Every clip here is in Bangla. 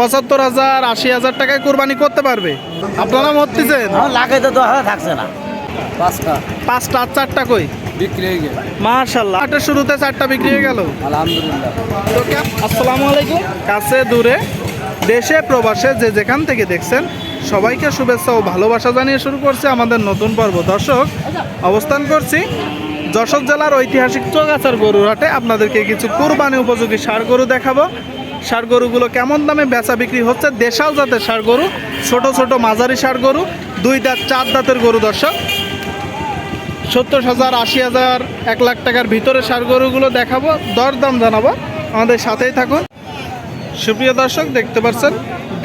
পঁচাত্তর হাজার আশি হাজার টাকায় কোরবানি করতে পারবে। আপনারা মরতেছেন আমার তো দশ হাজার থাকছে না। পাঁচটা। পাঁচটা আর চারটা কই? বিক্রি হয়ে গেল মার্শাল্লাহ আটের শুরুতে চারটা বিক্রি হয়ে গেল। আলহামদুলিল্লাহ। তো আসসালামু আলাইকুম। কাছে দূরে দেশে প্রবাসে যে যেখান থেকে দেখছেন সবাইকে শুভেচ্ছা ও ভালোবাসা জানিয়ে শুরু করছে আমাদের নতুন পর্ব। দর্শক অবস্থান করছি যশোর জেলার ঐতিহাসিক চৌগাছার গরুর হাটে আপনাদেরকে কিছু কুরবানি উপযোগী সার গরু দেখাবো। ষাড় গরুগুলো কেমন দামে বেচা বিক্রি হচ্ছে? দেশাল জাতের ষাড় গরু ছোট ছোট মাঝারি ষাড় গরু দুই দাঁত, চার দাঁতের গরু দর্শক। সত্তর হাজার, আশি হাজার, এক লাখ টাকার ভিতরে সার গরুগুলো দেখাবো, দরদাম জানাব। আমাদের সাথেই থাকুন। সুপ্রিয় দর্শক, দেখতে পাচ্ছেন,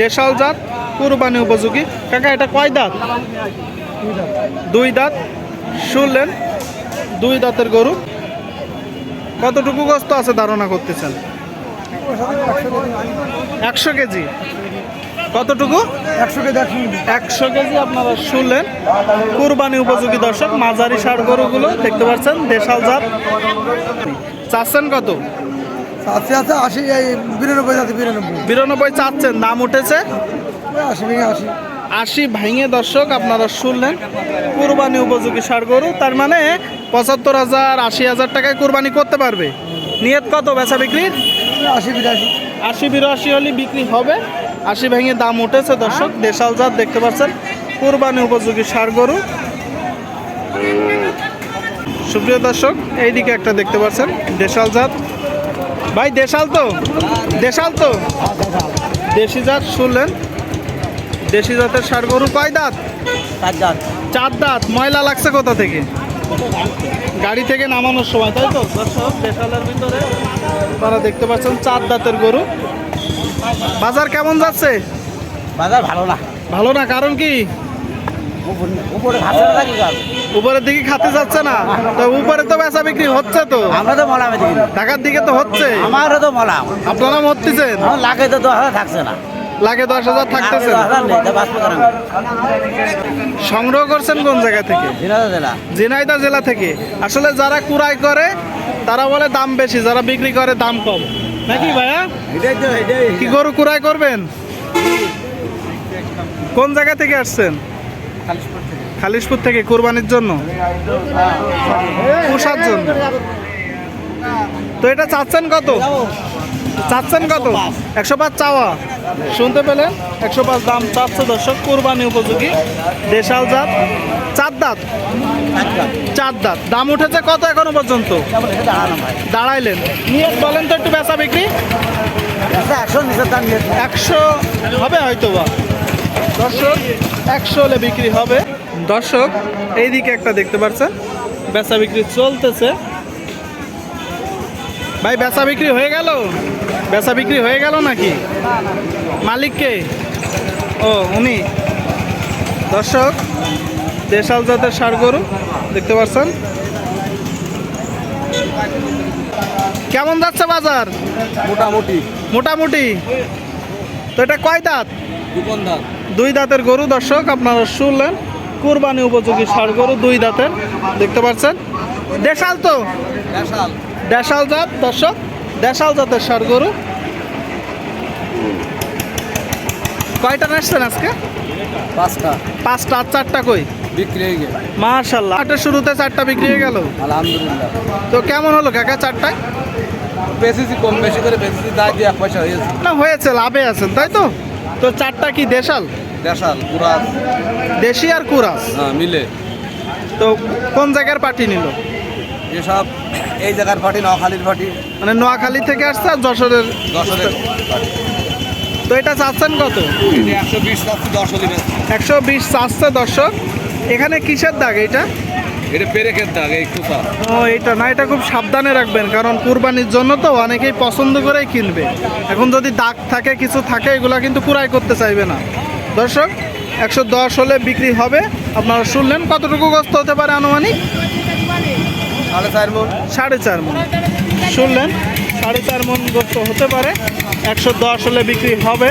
দেশাল জাত, কুরবানি উপযোগী। কাকা, এটা কয় দাঁত? দুই দাঁত। শুনলেন, দুই দাঁতের গরু। কতটুকু গস্ত আছে ধারণা করতেছেন? একশো কেজি। কতটুকু? একশো কেজি আপনারা শুনলেন। কুরবানি উপযোগী দর্শক মাঝারি সার গরুগুলো দেখতে পাচ্ছেন দেশাল জাত। চাচ্ছেন কত? আছে আছে আশি বিরানব্বই আছে বিরানব্বই। বিরানব্বই চাচ্ছেন দাম উঠেছে? আশি ভেঙে আশি। আশি ভাঙে দর্শক আপনারা শুনলেন কুরবানি উপযোগী ষাড় গরু। তার মানে পঁচাত্তর হাজার আশি হাজার টাকায় কুরবানি করতে পারবে। নিয়ত কত বেচা বিক্রির? আশি বিরাশি। আশি বিরাশি হলে বিক্রি হবে। আশি ভেঙে দাম উঠেছে দর্শক। দেশাল জাত দেখতে পাচ্ছেন কুরবানি উপযোগী সার গরু। সুপ্রিয় দর্শক এইদিকে একটা দেখতে পাচ্ছেন দেশাল জাত। ভাই দেশাল তো? দেশাল তো? দেশি জাত শুনলেন। দেশি জাতের সার গরু কয় দাঁত? চার জাত চার দাঁত। ময়লা লাগছে কোথা থেকে? গাড়ি থেকে নামানোর সময় তাই তো? দর্শক দেশালের ভিতরে আপনারা দেখতে পাচ্ছেন চার দাঁতের গরু। বাজার কেমন যাচ্ছে? বাজার ভালো না। ভালো না কারণ কি? উপরে- উপরের দিকে খাতে যাচ্ছে না। তো উপরে তো বেচা বিক্রি হচ্ছে তো। আমরা তো মলামে দেখি ঢাকার দিকে তো হচ্ছে। আমারও তো মলাম। আপনারা মরতেছেন? লাগে তো থাকছে না। লাগে দশ হাজার থাকতেছে। সংগ্রহ করছেন কোন জায়গা থেকে? দিনাজা জেলা। থেকে। আসলে যারা কুড়াই করে তারা বলে দাম বেশি যারা বিক্রি করে দাম কম। নাকি ভাইয়া? কি গরু কুড়াই করবেন? কোন জায়গা থেকে আসছেন? খালিশপুর থেকে। কোরবানির জন্য? পোষার জন্য। তো এটা চাচ্ছেন কত? চাচ্ছেন কত? একশো পাঁচ চাওয়া। শুনতে পেলেন একশো পাঁচ দাম চাচ্ছে দর্শক কোরবানি উপযোগী দেশাল জাত চার দাঁত। চার দাঁত। দাম উঠেছে কত এখনও পর্যন্ত? দাঁড়াইলেন। নিয়ে বলেন তো একটু বেচা বিক্রি। একশো হবে হয়তো বা দর্শক একশো হলে বিক্রি হবে। দর্শক এইদিকে একটা দেখতে পাচ্ছেন বেচা বিক্রি চলতেছে। ভাই বেচা বিক্রি হয়ে গেল? বেচা বিক্রি হয়ে গেল নাকি? মালিককে? ও উনি। দর্শক দেশাল জাতের সার গরু দেখতে পাচ্ছেন? কেমন যাচ্ছে বাজার? মোটামুটি। মোটামুটি। তো এটা কয় দাঁত? দুই দাঁতের গরু দর্শক আপনারা শুনলেন। কুরবানি উপযোগী সার গরু দুই দাঁতের দেখতে পাচ্ছেন? দেশাল তো? দেশাল। দেশাল জাত দর্শক দেশাল জাতের ষাড় গরু। কয়টা আসছেন আজকে? পাঁচটা। পাঁচটা আর চারটা কই? বিক্রি হয়ে গেল মার্শাল্লাহ আটের শুরুতে চারটা বিক্রি হয়ে গেল? আলহামদুলিল্লাহ। তো কেমন হলো কাকা চারটায়? বেশি কম বেশি করে বেশি দায় দিয়ে এক পয়সা হয়েছে না হয়েছে লাভে আছেন তাই তো? তো চারটা কি দেশাল? দেশাল পুরা দেশি আর কুরাস? হ্যাঁ মিলে। তো কোন জায়গার পার্টি নিল? এসব এই জায়গার পার্টি নখালির পার্টি মানে নোয়াখালী থেকে আসছে আর যশোরের দশের তো এটা চাচ্ছেন কত? একশো বিশ চাচ্ছি দশ একশো বিশ চাচ্ছে দর্শক। এখানে কিসের দাগ এটা? এটা পেরেকের দাগ এই ও এটা না এটা খুব সাবধানে রাখবেন কারণ কুরবানির জন্য তো অনেকেই পছন্দ করেই কিনবে। এখন যদি দাগ থাকে কিছু থাকে এগুলা কিন্তু কুড়াই করতে চাইবে না। দর্শক একশো দশ হলে বিক্রি হবে। আপনারা শুনলেন কতটুকু গস্ত হতে পারে আনুমানিক? সাড়ে চার মন। সাড়ে চার শুনলেন? সাড়ে চার মন গোস্ত হতে পারে। একশো দশ হলে বিক্রি হবে।